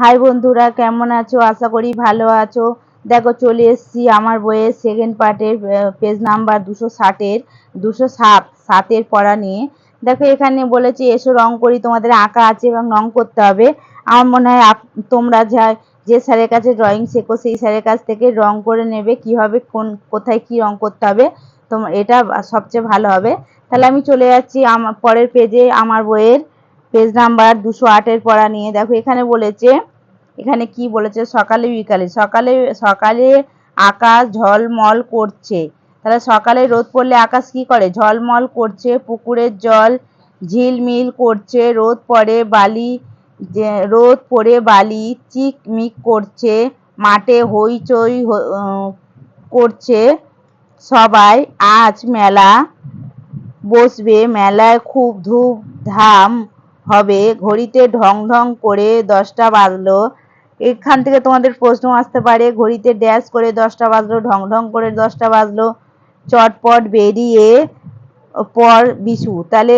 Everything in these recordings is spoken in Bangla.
হাই বন্ধুরা, কেমন আছো? আশা করি ভালো আছো। দেখো, চলে এসেছি আমার বইয়ের সেকেন্ড পার্টের পেজ নাম্বার দুশো ষাটের, দুশো সাত, সাতের পড়া নিয়ে। দেখো, এখানে বলেছে, এসো, রং করি, তোমাদের আঁকা আছে এবং রং করতে হবে। আমার মনে হয় তোমরা যা যে স্যারের কাছে ড্রয়িং শেখো, সেই স্যারের কাছ থেকে রং করে নেবে কীভাবে কোন, কোথায় কি রং করতে হবে তোমার এটা সবচেয়ে ভালো হবে। তাহলে আমি চলে যাচ্ছি আমার পরের পেজে আমার বইয়ের পেজ নাম্বার দুশো আটের পড়া নিয়ে। দেখো, এখানে বলেছে এখানে কি বলেছে? সকালে বিকালে। সকালে সকালে আকাশ ঝলমল করছে। তাহলে সকালে রোদ পড়লে আকাশ কি করে? ঝলমল করছে, পুকুরের জল ঝিলমিল করছে, রোদ পড়ে বালি, যে, রোদ পড়ে বালি, চিকমিক করছে, মাঠে হইচই করছে সবাই। আজ মেলা বসবে, মেলায় খুব ধূপ ধাম হবে। ঘড়িতে ঢং ঢং করে দশটা বাজলো। এখান থেকে তোমাদের প্রশ্ন আসতে পারে। ঘড়িতে ড্যাশ করে দশটা বাজলো, ঢং ঢং করে দশটা বাজলো, চটপট বেরিয়ে পর বিশু। তাহলে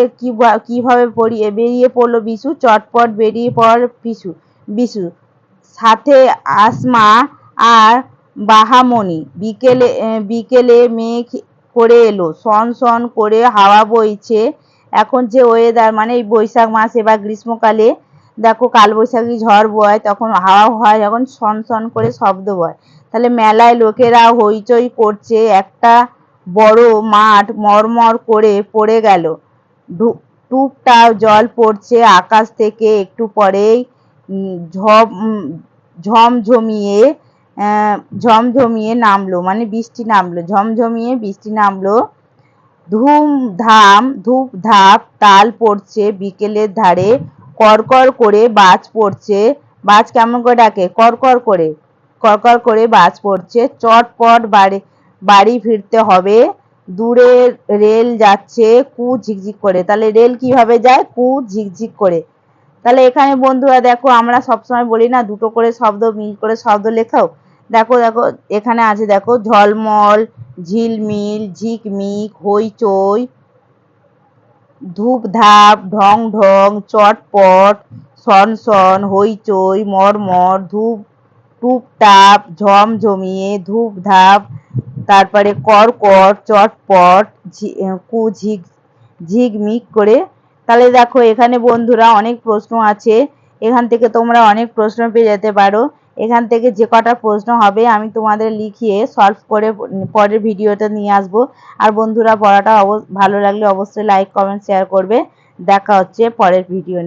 কীভাবে পড়িয়ে বেরিয়ে পড়ল বিশু? চটপট বেরিয়ে পর বিশু বিশু। সাথে আসমা আর বাহামণি। বিকেলে বিকেলে মেঘ করে এলো, সন সন করে হাওয়া বইছে। এখন যে ওয়েদার মানে এই বৈশাখ মাসে বা গ্রীষ্মকালে দেখো কালবৈশাখী ঝড় বয়, তখন হাওয়া হয়, যখন সন সন করে শব্দ বয়। তাহলে মেলায় লোকেরা হইচই করছে, একটা বড় মাঠ মরমর করে পড়ে গেল। টুপটা জল পড়ছে আকাশ থেকে, একটু পরেই ঝম ঝমঝমিয়ে ঝমঝমিয়ে নামলো মানে বৃষ্টি নামলো ঝমঝমিয়ে বৃষ্টি নামলো। ধুমধাম, ধূপধাপ, তাল পড়ছে বিকেলের ধারে করকর করে বাজ পড়ছে। বাজ কেমন করে ডাকে? করকর করে করকর করে বাজ পড়ছে। চটপট বাড়ি বাড়ি ফিরতে হবে। দূরে রেল যাচ্ছে, কু ঝিকঝিক করে। তাহলে রেল কীভাবে যায়? কু ঝিকঝিক করে। তাহলে এখানে বন্ধুরা দেখো, আমরা সবসময় বলি না, দুটো করে শব্দ, মিল করে শব্দ লেখাও। দেখো দেখো, এখানে আছে দেখো, ঝলমল, ঝিলমিল, ঝিকমিক, হইচই ধূপধাপ, ঢং ঢং, চটপট সনসন হইচই, মরমর, ধূপ, টুপটাপ ঝমঝমিয়ে ধূপধাপ, তারপরে করকট, চটপট কুঝিক ঝিকমিক করে। তাহলে দেখো এখানে বন্ধুরা অনেক প্রশ্ন আছে। এখান থেকে তোমরা অনেক প্রশ্ন পেয়ে যেতে পারো। এখান থেকে যে কটা প্রশ্ন হবে আমি তোমাদের লিখিয়ে সলভ করে পরের ভিডিওতে নিয়ে আসব। আর বন্ধুরা, পড়াটা ভালো লাগলে অবশ্যই লাইক কমেন্ট শেয়ার করবে। দেখা হচ্ছে পরের ভিডিও